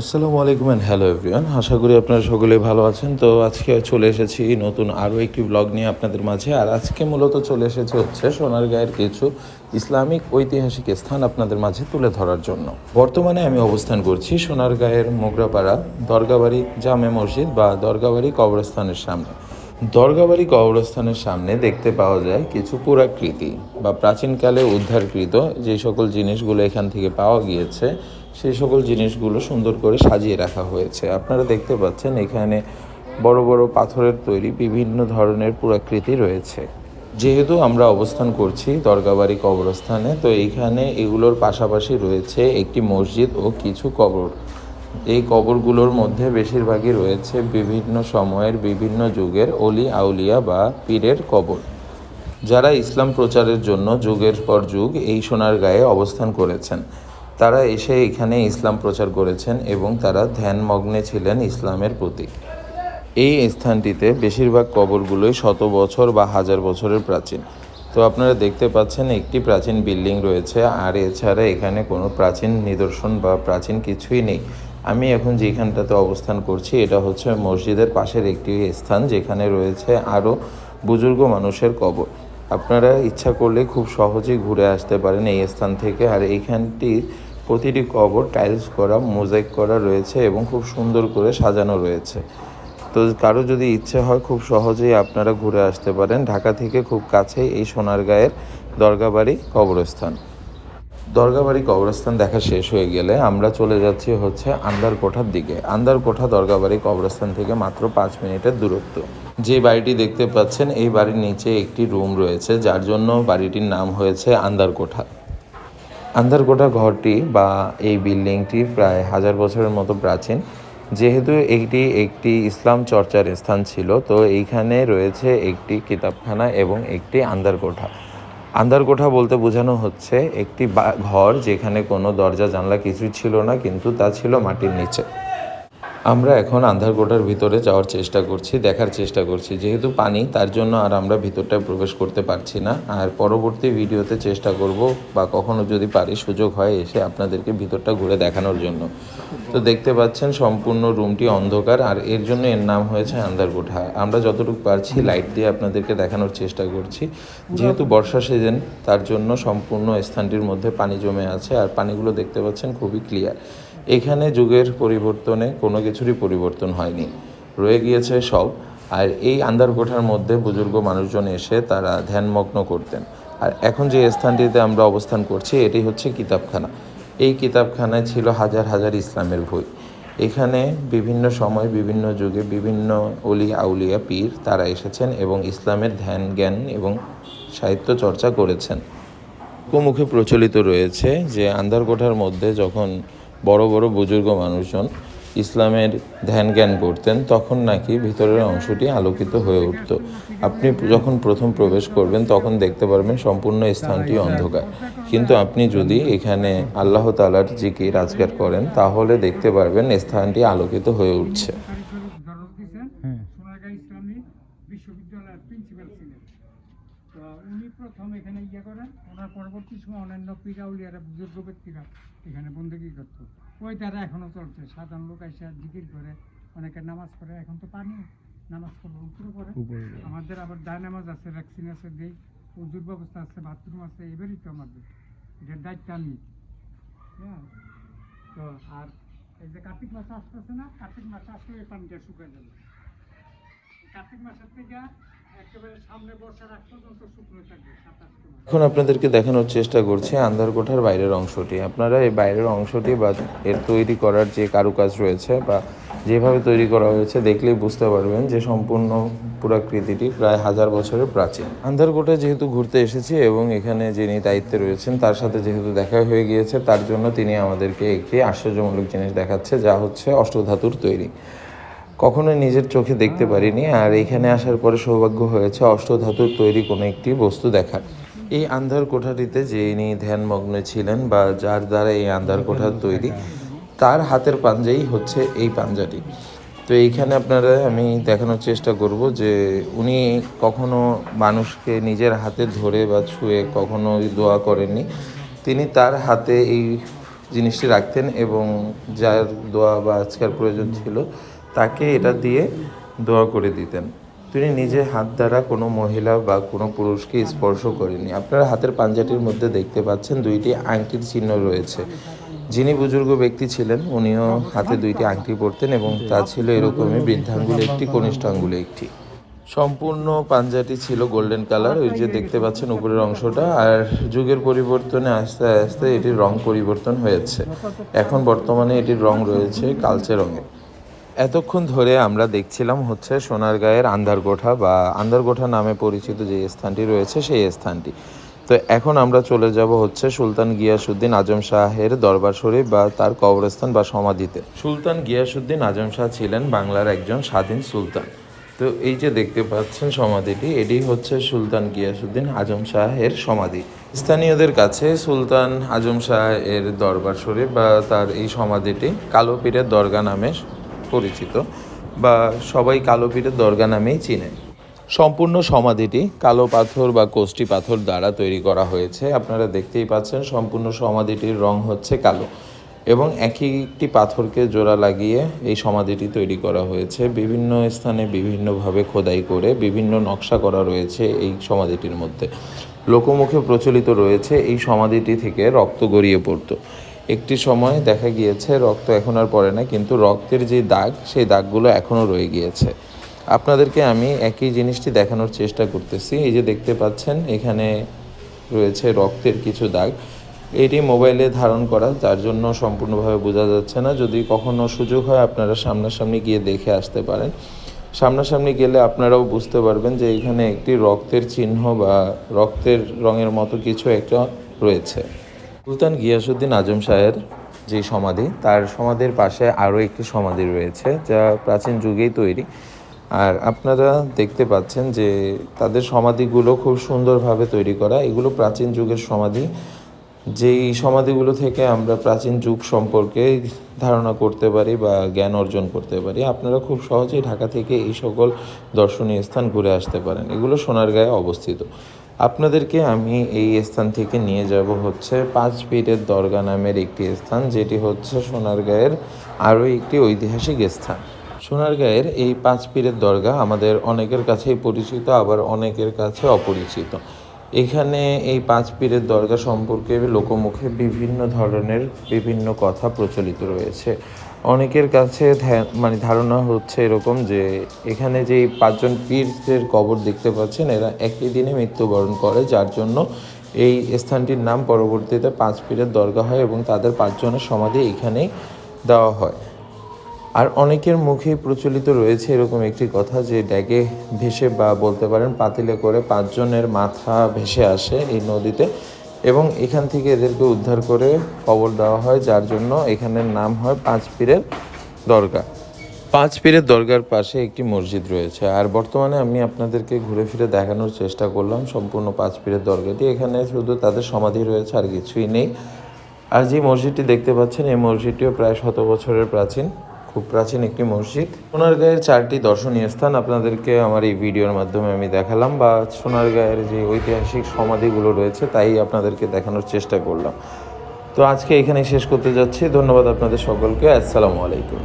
আসসালামু আলাইকুম and hello everyone আশা করি আপনারা সকলে ভালো আছেন। তো আজকে চলে এসেছি নতুন আরও একটি ব্লগ নিয়ে আপনাদের মাঝে। আর আজকে মূলত চলে এসেছে হচ্ছে সোনার সোনারগাঁয়ের কিছু ইসলামিক ঐতিহাসিক স্থান আপনাদের মাঝে তুলে ধরার জন্য। বর্তমানে আমি অবস্থান করছি সোনার সোনারগাঁয়ের মোগরাপাড়া, দরগাবাড়ি জামে মসজিদ বা দরগাবাড়ি কবরস্থানের সামনে। দরগাবাড়ি কবরস্থানের সামনে দেখতে পাওয়া যায় কিছু পুরাকৃতি বা প্রাচীনকালে উদ্ধারকৃত যে সকল জিনিসগুলো এখান থেকে পাওয়া গিয়েছে সেই সকল জিনিসগুলো সুন্দর করে সাজিয়ে রাখা হয়েছে। আপনারা দেখতে পাচ্ছেন এখানে বড় বড় পাথরের তৈরি বিভিন্ন ধরনের পুরাকৃতি রয়েছে। যেহেতু আমরা অবস্থান করছি দরগাবাড়ি কবরস্থানে, তো এইখানে এগুলোর পাশাপাশি রয়েছে একটি মসজিদ ও কিছু কবর। এই কবরগুলোর মধ্যে বেশিরভাগই রয়েছে বিভিন্ন সময়ের, বিভিন্ন যুগের অলি, আউলিয়া বা পীরের কবর। যারা ইসলাম প্রচারের জন্য যুগের পর যুগ এই সোনার গায়ে অবস্থান করেছেন, তারা এসে এখানে ইসলাম প্রচার করেছেন এবং তারা ধ্যানমগ্নে ছিলেন ইসলামের প্রতি। এই স্থানটিতে বেশিরভাগ কবরগুলোই শত বছর বা হাজার বছরের প্রাচীন। তো আপনারা দেখতে পাচ্ছেন একটি প্রাচীন বিল্ডিং রয়েছে, আর এছাড়া এখানে কোনো প্রাচীন নিদর্শন বা প্রাচীন কিছুই নেই। আমি এখন যেখানটাতে অবস্থান করছি, এটা হচ্ছে মসজিদের পাশের একটি স্থান যেখানে রয়েছে আরও বুজুর্গ মানুষের কবর। আপনারা ইচ্ছা করলে খুব সহজেই ঘুরে আসতে পারেন এই স্থান থেকে। আর এইখানটি প্রতিটি কবর টাইলস করা, মোজাইক করা রয়েছে এবং খুব সুন্দর করে সাজানো রয়েছে। তো কারও যদি ইচ্ছে হয়, খুব সহজেই আপনারা ঘুরে আসতে পারেন। ঢাকা থেকে খুব কাছেই এই সোনারগাঁয়ের দরগাবাড়ি কবরস্থান। দরগাবাড়ি কবরস্থান দেখা শেষ হয়ে গেলে আমরা চলে যাচ্ছি হচ্ছে আন্দার কোঠার দিকে। আন্দার কোঠা দরগাবাড়ি কবরস্থান থেকে মাত্র পাঁচ মিনিটের দূরত্ব। যে বাড়িটি দেখতে পাচ্ছেন, এই বাড়ির নিচে একটি রুম রয়েছে, যার জন্য বাড়িটির নাম হয়েছে আন্দার কোঠা আন্দারকোটা ঘরটি বা এই বিল্ডিংটি প্রায় হাজার বছরের মতো প্রাচীন। যেহেতু এটি একটি ইসলাম চর্চার স্থান ছিল, তো এইখানে রয়েছে একটি কিতাবখানা এবং একটি আন্দারকোঠা। আন্দারকোঠা বলতে বোঝানো হচ্ছে একটি ঘর যেখানে কোনো দরজা জানলা কিছুই ছিল না, কিন্তু তা ছিল মাটির নিচে। আমরা এখন আন্ধারকোটার ভিতরে যাওয়ার চেষ্টা করছি, দেখার চেষ্টা করছি। যেহেতু পানি, তার জন্য আর আমরা ভিতরটায় প্রবেশ করতে পারছি না। আর পরবর্তী ভিডিওতে চেষ্টা করব বা কখনো যদি পারি সুযোগ হয় এসে আপনাদেরকে ভিতরটা ঘুরে দেখানোর জন্য। তো দেখতে পাচ্ছেন সম্পূর্ণ রুমটি অন্ধকার আর এর জন্য এর নাম হয়েছে আন্ধারকোঠা। আমরা যতটুকু পারছি লাইট দিয়ে আপনাদেরকে দেখানোর চেষ্টা করছি। যেহেতু বর্ষা সিজন, তার জন্য সম্পূর্ণ স্থানটির মধ্যে পানি জমে আছে আর পানিগুলো দেখতে পাচ্ছেন খুবই ক্লিয়ার। এখানে যুগের পরিবর্তনে কোনো কিছুরই পরিবর্তন হয়নি। রয়ে গিয়েছে সব। আর এই আন্দারকোঠার মধ্যে বুজুর্গ মানুষজন এসে তারা ধ্যানমগ্ন করতেন। আর এখন যে স্থানটিতে আমরা অবস্থান করছি, এটি হচ্ছে কিতাবখানা। এই কিতাবখানায় ছিল হাজার হাজার ইসলামের বই। এখানে বিভিন্ন সময়, বিভিন্ন যুগে বিভিন্ন অলি আউলিয়া পীর তারা এসেছেন এবং ইসলামের ধ্যান, জ্ঞান এবং সাহিত্য চর্চা করেছেন। মুখে প্রচলিত রয়েছে যে আন্ধারকোঠার মধ্যে যখন বড় বড় বুজুর্গ মানুষজন ইসলামের ধ্যান জ্ঞান করতেন, তখন নাকি ভিতরের অংশটি আলোকিত হয়ে উঠত। আপনি যখন প্রথম প্রবেশ করবেন, তখন দেখতে পারবেন সম্পূর্ণ স্থানটি অন্ধকার। কিন্তু আপনি যদি এখানে আল্লাহ তালার জিকির রাজগার করেন, তাহলে দেখতে পারবেন স্থানটি আলোকিত হয়ে উঠছে দরজ দিয়েছেন সোনারগাঁ ইসলামী বিশ্ববিদ্যালয়ের প্রিন্সিপাল ছিলেন তো উনি প্রথম এখানে ইয়ে করেন ওনার পরবর্তী সময় অন্যান্য পীরাউলিয়ারা বুজুর্গ ব্যক্তিরা এখানে বন্দী করতো। ওই দ্বারা এখনও চলছে সাধারণ লোক এসে জিকির করে অনেকে নামাজ পড়ে এখন তো পানি নামাজ পড়বে উপরে পড়ে। আমাদের আবার ডায় নামাজ আছে ভ্যাকসিন আছে দেই উজুর ব্যবস্থা আছে বাথরুম আছে এবারই তো আমাদের। এটার দায়িত্ব আমি। হ্যাঁ তো আর এই যে কার্তিক মাসে আসতেছে না কার্তিক মাসে আসলে এই পানিটা শুকিয়ে যাবে। কার্তিক মাসের থেকে এখন আপনাদেরকে দেখানোর চেষ্টা করছি আন্ধারকোঠার বাইরের অংশটি। আপনারা এই বাইরের অংশটি বা এর তৈরি করার যে কারুকাজ রয়েছে বা যেভাবে তৈরি করা হয়েছে দেখলেই বুঝতে পারবেন যে সম্পূর্ণ পুরাকৃতিটি প্রায় হাজার বছরের প্রাচীন। আন্ধারকোটে যেহেতু ঘুরতে এসেছি এবং এখানে যিনি দায়িত্বে রয়েছেন, তার সাথে যেহেতু দেখা হয়ে গিয়েছে, তার জন্য তিনি আমাদেরকে একটি আশ্চর্যমূলক জিনিস দেখাচ্ছে, যা হচ্ছে অষ্টধাতুর তৈরি। কখনো নিজের চোখে দেখতে পারিনি আর এখানে আসার পরে সৌভাগ্য হয়েছে অষ্টধাতুর তৈরি কোনো একটি বস্তু দেখার। এই আন্ধার কোঠাটিতে যিনি ধ্যানমগ্ন ছিলেন বা যার দ্বারা এই আন্ধার কোঠার তৈরি তার হাতের পাঞ্জাই হচ্ছে এই পাঞ্জাটি। তো এইখানে আপনারা আমি দেখানোর চেষ্টা করব যে উনি কখনো মানুষকে নিজের হাতে ধরে বা ছুঁয়ে কখনো দোয়া করেননি। তিনি তার হাতে এই জিনিসটি রাখতেন এবং যার দোয়া বা আজকার প্রয়োজন ছিল তাকে এটা দিয়ে দোয়া করে দিতেন। তিনি নিজে হাত দ্বারা কোনো মহিলা বা কোনো পুরুষকে স্পর্শ করেনি আপনারা হাতের পাঞ্জাটির মধ্যে দেখতে পাচ্ছেন দুইটি আংটির চিহ্ন রয়েছে। যিনি বুজুর্গ ব্যক্তি ছিলেন, উনিও হাতে দুইটি আংটি পরতেন এবং তা ছিল এরকমই বৃদ্ধাঙ্গুলে, একটি কনিষ্ঠ আঙ্গুলে, একটি। সম্পূর্ণ পাঞ্জাটি ছিল গোল্ডেন কালার, ওই যে দেখতে পাচ্ছেন উপরের অংশটা, আর যুগের পরিবর্তনে আস্তে আস্তে এটির রং পরিবর্তন হয়েছে। এখন বর্তমানে এটির রং রয়েছে কালচে রঙের। এতক্ষণ ধরে আমরা দেখছিলাম হচ্ছে সোনারগাঁয়ের আন্দারগোঠা বা আন্দারগোঠা নামে পরিচিত যে স্থানটি রয়েছে সেই স্থানটি। তো এখন আমরা চলে যাব হচ্ছে সুলতান গিয়াসুদ্দিন আজম শাহের দরবার শরীফ বা তার কবরস্থান বা সমাধিতে। সুলতান গিয়াসুদ্দিন আজম শাহ ছিলেন বাংলার একজন স্বাধীন সুলতান। তো এই যে দেখতে পাচ্ছেন সমাধিটি, এটি হচ্ছে সুলতান গিয়াসুদ্দিন আজম শাহের সমাধি। স্থানীয়দের কাছে সুলতান আজম শাহ এর দরবার শরীফ বা তার এই সমাধিটি কালো পীরের দরগা নামে পরিচিত বা সবাই কালো দরগা নামেই চিনে। সম্পূর্ণ সমাধিটি কালো পাথর বা কোষ্টি পাথর দ্বারা তৈরি করা হয়েছে। আপনারা দেখতেই পাচ্ছেন সম্পূর্ণ সমাধিটির রং হচ্ছে কালো এবং একই একটি পাথরকে জোড়া লাগিয়ে এই সমাধিটি তৈরি করা হয়েছে। বিভিন্ন স্থানে বিভিন্নভাবে খোদাই করে বিভিন্ন নকশা করা রয়েছে এই সমাধিটির মধ্যে। লোকমুখে প্রচলিত রয়েছে এই সমাধিটি থেকে রক্ত গড়িয়ে পড়তো। একটি সময় দেখা গিয়েছে রক্ত এখন আর পড়ে না, কিন্তু রক্তের যে দাগ, সেই দাগগুলো এখনও রয়ে গিয়েছে। আপনাদেরকে আমি একই জিনিসটি দেখানোর চেষ্টা করতেছি। এই যে দেখতে পাচ্ছেন, এখানে রয়েছে রক্তের কিছু দাগ। এটি মোবাইলে ধারণ করা, যার জন্য সম্পূর্ণভাবে বোঝা যাচ্ছে না। যদি কখনো সুযোগ হয়, আপনারা সামনাসামনি গিয়ে দেখে আসতে পারেন। সামনাসামনি গেলে আপনারাও বুঝতে পারবেন যে এখানে একটি রক্তের চিহ্ন বা রক্তের রঙের মতো কিছু একটা রয়েছে। সুলতান গিয়াসুদ্দিন আজম শাহের যে সমাধি, তার সমাধির পাশে আরও একটি সমাধি রয়েছে যা প্রাচীন যুগেই তৈরি। আর আপনারা দেখতে পাচ্ছেন যে তাদের সমাধিগুলো খুব সুন্দরভাবে তৈরি করা। এগুলো প্রাচীন যুগের সমাধি। যেই সমাধিগুলো থেকে আমরা প্রাচীন যুগ সম্পর্কে ধারণা করতে পারি বা জ্ঞান অর্জন করতে পারি, আপনারা খুব সহজেই ঢাকা থেকে এই সকল দর্শনীয় স্থান ঘুরে আসতে পারেন। এগুলো সোনারগাঁয়ে অবস্থিত। আপনাদেরকে আমি এই স্থান থেকে নিয়ে যাব হচ্ছে পাঁচ পীরের দরগা নামের একটি স্থান, যেটি হচ্ছে সোনারগাঁয়ের আরও একটি ঐতিহাসিক স্থান। সোনারগাঁয়ের এই পাঁচ পীরের দরগা আমাদের অনেকের কাছেই পরিচিত, আবার অনেকের কাছে অপরিচিত। এখানে এই পাঁচ পীরের দরগা সম্পর্কে লোকমুখে বিভিন্ন ধরনের বিভিন্ন কথা প্রচলিত রয়েছে। অনেকের কাছে মানে ধারণা হচ্ছে এরকম যে এখানে যে পাঁচজন পীরের কবর দেখতে পাচ্ছেন, এরা একই দিনে মৃত্যুবরণ করে, যার জন্য এই স্থানটির নাম পরবর্তীতে পাঁচ পীরের দরগা হয় এবং তাদের পাঁচজনের সমাধি এখানেই দেওয়া হয়। আর অনেকের মুখেই প্রচলিত রয়েছে এরকম একটি কথা যে ড্যাগে ভেসে বা বলতে পারেন পাতিলে করে পাঁচজনের মাথা ভেসে আসে এই নদীতে। এবং এখান থেকে এদেরকে উদ্ধার করে কবর দেওয়া হয়, যার জন্য এখানের নাম হয় পাঁচ পীরের দরগা। পাঁচ পীরের দরগার পাশে একটি মসজিদ রয়েছে। আর বর্তমানে আমি আপনাদেরকে ঘুরে ফিরে দেখানোর চেষ্টা করলাম সম্পূর্ণ পাঁচ পীরের দরগাটি। এখানে শুধু তাদের সমাধি রয়েছে, আর কিছুই নেই। আর যে মসজিদটি দেখতে পাচ্ছেন, এই মসজিদটিও প্রায় শত বছরের প্রাচীন। খুব প্রাচীন একটি মসজিদ। সোনারগাঁয়ের চারটি দর্শনীয় স্থান আপনাদেরকে আমার এই ভিডিওর মাধ্যমে আমি দেখালাম বা সোনারগাঁয়ের যে ঐতিহাসিক সমাধিগুলো রয়েছে তাই আপনাদেরকে দেখানোর চেষ্টা করলাম। তো আজকে এখানে শেষ করতে যাচ্ছি। ধন্যবাদ আপনাদের সকলকে। আসসালামু আলাইকুম।